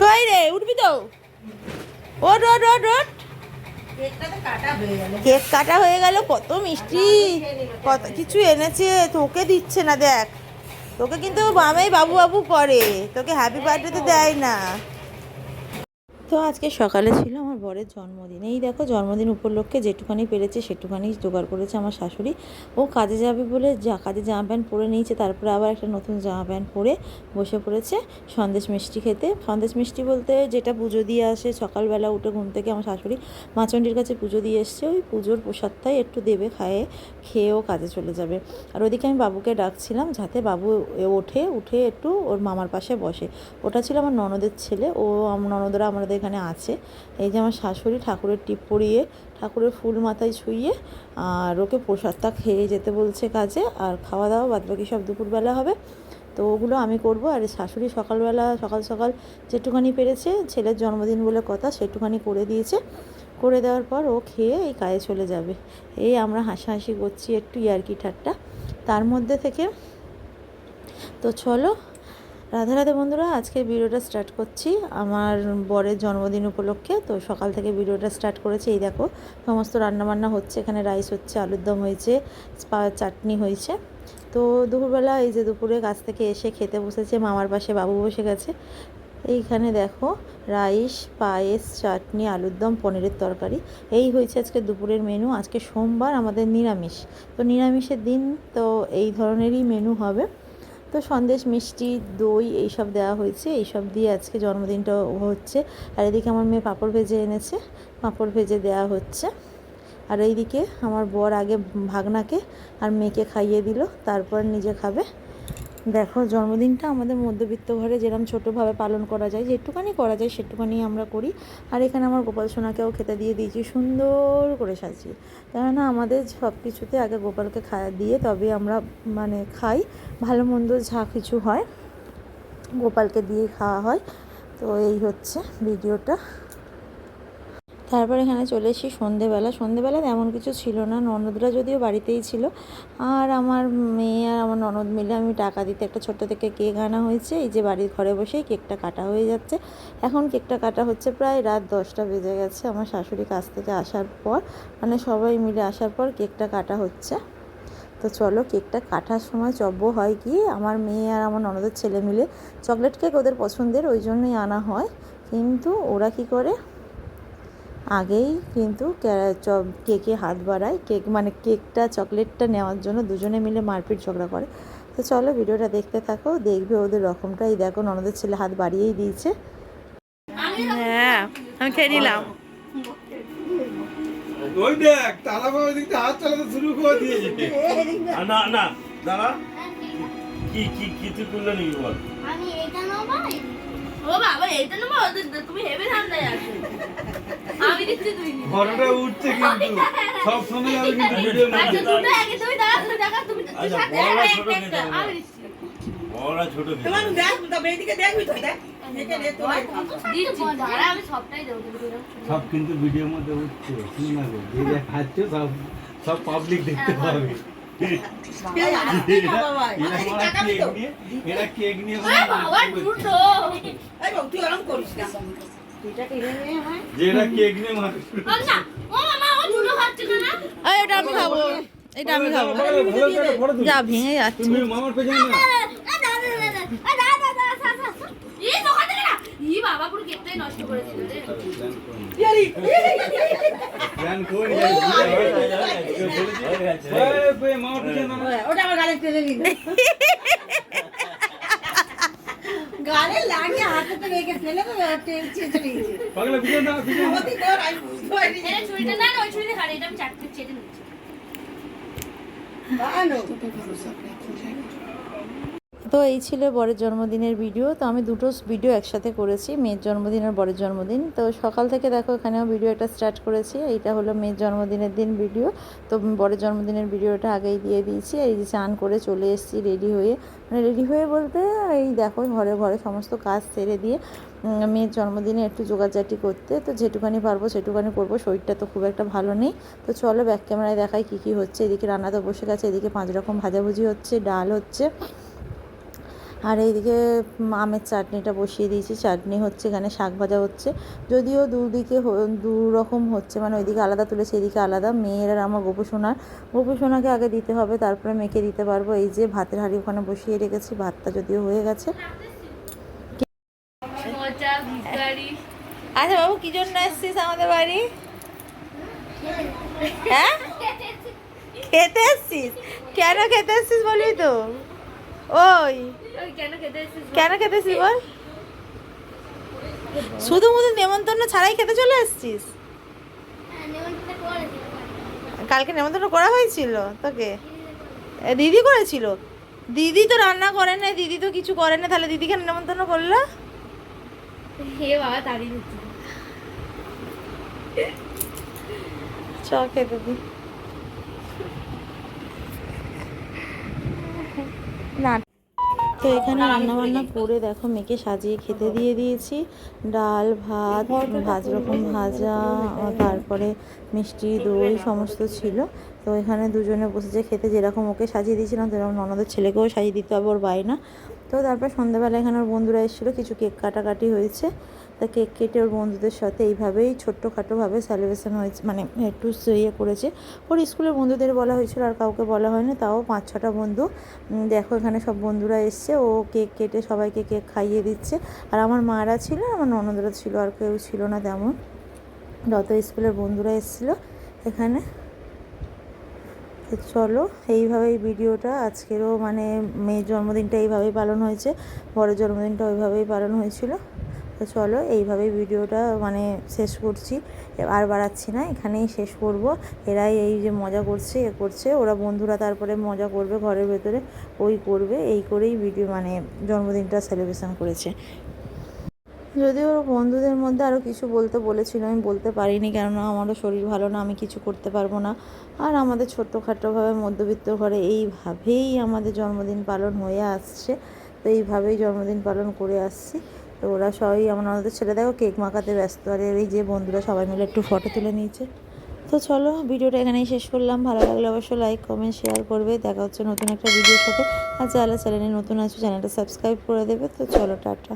কই রে, উঠবি তো। ওট ওট ওট ওট কেক কাটা হয়ে গেল, কত মিষ্টি। কত কিছু এনেছে, তোকে দিচ্ছে না, দেখ। তোকে কিন্তু মামাই বাবু বাবু করে, তোকে হ্যাপি বার্থডে তো দেয় না। তো আজকে সকালে ছিল আমার বরের জন্মদিন। এই দেখো, জন্মদিন উপলক্ষে যেটুখানি পেরেছে সেটুখানি জোগাড় করেছে আমার শাশুড়ি। ও কাজে যাবে বলে যা, কাজে জামা প্যান্ট পরে নিয়েছে, তারপরে আবার একটা নতুন জামা প্যান্ট পরে বসে পড়েছে সন্দেশ মিষ্টি খেতে। সন্দেশ মিষ্টি বলতে যেটা পুজো দিয়ে আসে, সকালবেলা উঠে ঘুম থেকে আমার শাশুড়ি মাচন্ডির কাছে পুজো দিয়ে এসছে, ওই পুজোর প্রসাদটাই একটু দেবে, খায়ে, খেয়েও কাজে চলে যাবে। আর ওদিকে আমি বাবুকে ডাকছিলাম যাতে বাবু ওঠে, উঠে একটু ওর মামার পাশে বসে। ওটা ছিল আমার ননদের ছেলে, ও ননদরা আমাদের এখানে আছে। এই যে আমার শাশুড়ি ঠাকুরের টিপ পরিয়ে ঠাকুরের ফুল মাথায় ছুঁয়ে আর ওকে প্রসাদটা খেয়ে যেতে বলছে কাজে, আর খাওয়া দাওয়া বাদবাকি সব দুপুরবেলা হবে। তো ওগুলো আমি করব, আর শাশুড়ি সকালবেলা সকাল সকাল যেটুখানি পেরেছে, ছেলের জন্মদিন বলে কথা সেটুখানি করে দিয়েছে। করে দেওয়ার পর ও খেয়ে এই কাজে চলে যাবে। এই আমরা হাসাহাসি করছি একটু ইয়ার্কি ঠাট্টা। তার মধ্যে থেকে তো চলো রাধে রাধে বন্ধুরা, আজকের ভিডিওটা স্টার্ট করছি। আমার বরের জন্মদিন উপলক্ষে, তো সকাল থেকে ভিডিওটা স্টার্ট করেছি। এই দেখো, সমস্ত রান্নাবান্না হচ্ছে, এখানে রাইস হচ্ছে, আলুর দম হয়েছে চাটনি হয়েছে। তো দুপুরবেলা এই যে দুপুরে কাছ থেকে এসে খেতে বসেছে, মামার পাশে বাবু বসে গেছে। এইখানে দেখো রাইস পায়েস, চাটনি, আলুর দম, পনিরের তরকারি। এই হয়েছে আজকে দুপুরের মেনু আজকে সোমবার আমাদের নিরামিষ। তো নিরামিষের দিন, তো এই ধরনেরই মেনু হবে। তো সন্দেশ, মিষ্টি, দই এইসব দেওয়া হয়েছে। এইসব দিয়ে আজকে জন্মদিনটা হচ্ছে। আর এদিকে আমার মেয়ে পাঁপড় ভেজে এনেছে। পাঁপড় ভেজে দেওয়া হচ্ছে। আর এইদিকে আমার বর আগে ভাগনাকে আর মেয়েকে খাইয়ে দিল। তারপর নিজে খাবে। দেখো, জন্মদিনটা আমাদের মধ্যবিত্ত ঘরে যেরকম ছোটোভাবে পালন করা যায়, যেটুকানি করা যায় সেটুকানি আমরা করি। আর এখানে আমার গোপাল সোনাকেও খেতে দিয়ে দিয়েছি, সুন্দর করে সাজিয়ে। কেননা আমাদের সব কিছুতে আগে গোপালকে খাওয়া দিয়ে তবে আমরা মানে খাই। ভালো মন্দ যা কিছু হয়, গোপালকে দিয়ে খাওয়া হয়। তো এই হচ্ছে ভিডিওটা। তারপর এখানে চলে এসেছি সন্ধেবেলা। সন্ধেবেলা তেমন কিছু ছিল না, ননদরা যদিও বাড়িতেই ছিল। আর আমার মেয়ে আর আমার ননদ মিলে আমি টাকা দিতে, একটা ছোট্ট থেকে কেক আনা হয়েছে। এই যে বাড়ির ঘরে বসেই কেকটা কাটা হয়ে যাচ্ছে। এখন কেকটা কাটা হচ্ছে প্রায় রাত দশটা বেজে গেছে। আমার শাশুড়ি কাছ থেকে আসার পর মানে সবাই মিলে আসার পর কেকটা কাটা হচ্ছে। তো চলো কেকটা কাটার সময় চব্য হয় কি, আমার মেয়ে আর আমার ননদের ছেলে মিলে চকলেট কেক ওদের পছন্দের, ওই জন্যই আনা হয়। কিন্তু ওরা কি করে আগেই কিন্তু কেকে হাত বাড়ায়। কেক মানে কেকটা চকলেটটা নেওয়ার জন্য দুজনে মিলে মারপিট ঝগড়া করে। তো চলো ভিডিওটা দেখতে থাকো দেখবে ওদের রকমটাই। দেখো ননদের ছেলে হাত বাড়িয়েই দিয়েছে। হ্যাঁ আমি খেয়ে নিলাম। ওই দেখ তারা বাবা ওই হাত চালাতে শুরু করে দিয়েছে। না না দাঁড়া। কি কি কি তুই করলে নাকি বল? আমি এটা নেব ও বাবা এটা নেব তুমি হেভি ঠান্ডায় আছো। আমি দিচ্ছি তুই উঠছে কিন্তু। সব সময় কিন্তু ভিডিও আচ্ছা দুটো আগে তুমি দাঁড়া তুমি দেখা তুমি আচ্ছা, সাথে বড়রা একটা, আমি দিচ্ছি। বড়রা ছোট তোমার দেখ তবে এদিকে দেখবি তো। সব কিন্তু ভিডিওর মধ্যে উঠছে যে খাচ্ছে সব সব পাবলিক দেখতে পাবে। এরা এরা কেক নিয়ে এরা কেক নিয়ে আরে বাবা দুটো যে এরা কেক নিয়ে মানুষ না ও মামা ও দুটো খাচ্ছে কেন এই এটা আমি খাব এটা আমি খাব। যা ভেঙে যাচ্ছে তুমি মামার পেছনে না ই দোকান থেকে না ই বাবা পুরো কেকটাই নষ্ট করে দিল রে ধ্যান করে এই মামার পেছনে না ওটা আমার গালে টেনে দিন গালে লাগিয়ে হাতে রেখে ফেলে তো টেনছে পাগলা ভিডিও না ভিডিও না ছুরিটা ওই ছুরিতে খাড়ি এটা আমি চাটতে চেটে নিচ্ছি। ভালো তো এই ছিল বরের জন্মদিনের ভিডিও। তো আমি দুটো ভিডিও একসাথে করেছি, মেয়ের জন্মদিন আর বরের জন্মদিন। তো সকাল থেকে দেখো এখানেও ভিডিও একটা স্টার্ট করেছি, এইটা হলো মেয়ের জন্মদিনের দিন ভিডিও। তো বরের জন্মদিনের ভিডিওটা আগেই দিয়ে দিয়েছি, এই যে চান করে চলে এসেছি রেডি হয়ে। মানে রেডি হয়ে বলতে এই দেখো ঘরে ঘরে সমস্ত কাজ সেরে দিয়ে মেয়ের জন্মদিনে একটু জোগাড়জাটি করতে। তো যেটুখানি পারব সেটুখানি করব, শরীরটা তো খুব একটা ভালো নেই। তো চলো ব্যাক ক্যামেরায় দেখাই কী কী হচ্ছে। এদিকে রান্না তো বসে গেছে, এদিকে পাঁচ রকম ভাজাভুজি হচ্ছে, ডাল হচ্ছে। আর এইদিকে আমের চাটনিটা বসিয়ে দিয়েছি। চাটনি হচ্ছে এখানে শাক ভাজা হচ্ছে। যদিও দুদিকে দু রকম হচ্ছে মানে ওইদিকে আলাদা তুলেছে এদিকে আলাদা। মেয়ের আর আমার গোপুসোনার গোপুসোনাকে আগে দিতে হবে তারপরে মেয়েকে দিতে পারব। এই যে ভাতের হাঁড়ি ওখানে বসিয়ে রেখেছি ভাতটা যদিও হয়ে গেছে। আচ্ছা বাবু কি জন্য এসছিস আমাদের বাড়ি? হ্যাঁ? খেতে এসছিস? কেন খেতে আসছিস বলি তো? ওই। কেন খেতে এসেছিস বল? শুধু মুধু নেমন্তন্ন ছাড়াই খেতে চলে এসছিস কালকে নেমন্তন্ন করা হয়েছিল? তোকে? দিদি করেছিল? দিদি তো রান্না করে না দিদি তো কিছু করে না তাহলে দিদি কেন নেমন্তন্ন করল? হে বাবা তাড়িয়ে চ খেতে দি না তো এখানে রান্না বান্না করে দেখো, মেয়েকে সাজিয়ে খেতে দিয়ে দিয়েছি। ডাল, ভাত ভাজ রকম ভাজা, তারপরে মিষ্টি, দই সমস্ত ছিল। তো এখানে দুজনে বসেছে খেতে, যেরকম ওকে সাজিয়ে দিয়েছিলাম, সেরকম ননদের ছেলেকেও সাজিয়ে দিতে হবে, ওর বায়না। তো তারপর সন্ধ্যাবেলা এখানে ওর বন্ধুরা এসেছিল, কিছু কেক কাটাকাটি হয়েছে। তা কেক কেটে ওর বন্ধুদের সাথে এইভাবেই ছোট্টখাটোভাবে সেলিব্রেশন হয়েছে মানে একটু ইয়ে করেছে। ওর স্কুলের বন্ধুদের বলা হয়েছিল, আর কাউকে বলা হয়নি। তাও পাঁচ, ছটা বন্ধু। দেখো এখানে সব বন্ধুরা এসছে। ও কেক কেটে সবাইকে কেক খাইয়ে দিচ্ছে। আর আমার মারা ছিল, আমার ননদরা ছিল, আর কেউ ছিল না তেমন। যত স্কুলের বন্ধুরা এসেছিল এখানে। চলো, এইভাবেই ভিডিওটা আজকেরও মানে মেয়ের জন্মদিনটা এইভাবেই পালন হয়েছে বড়ের জন্মদিনটা ওইভাবেই পালন হয়েছিল। তো চলো এইভাবেই ভিডিওটা মানে শেষ করছি। আর বাড়াচ্ছি না, এখানেই শেষ করব। এরাই এই যে মজা করছে, এ করছে। ওরা বন্ধুরা তারপরে মজা করবে ঘরের ভেতরে, ওই করবে, এই করেই ভিডিও মানে জন্মদিনটা সেলিব্রেশন করেছে। যদিও ওর বন্ধুদের মধ্যে আরও কিছু বলতে বলেছিল, আমি বলতে পারিনি, কেননা আমারও শরীর ভালো না, আমি কিছু করতে পারব না। আর আমাদের ছোট্টখাটোভাবে মধ্যবিত্ত ঘরে এইভাবেই আমাদের জন্মদিন পালন হয়ে আসছে। তো এইভাবেই জন্মদিন পালন করে আসছি। তো ওরা সবাই আমার আমাদের ছেলে, দেখো কেক মাখাতে ব্যস্ত। আর এই যে বন্ধুরা সবাই মিলে একটু ফটো তুলে নিয়েছে। তো চলো, ভিডিওটা এখানেই শেষ করলাম। ভালো লাগলে অবশ্যই লাইক কমেন্ট শেয়ার করবে। দেখা হচ্ছে নতুন একটা ভিডিওর সাথে। আর যারা চ্যানেলে নতুন আছে চ্যানেলটা সাবস্ক্রাইব করে দেবে। তো চলো, টাটা।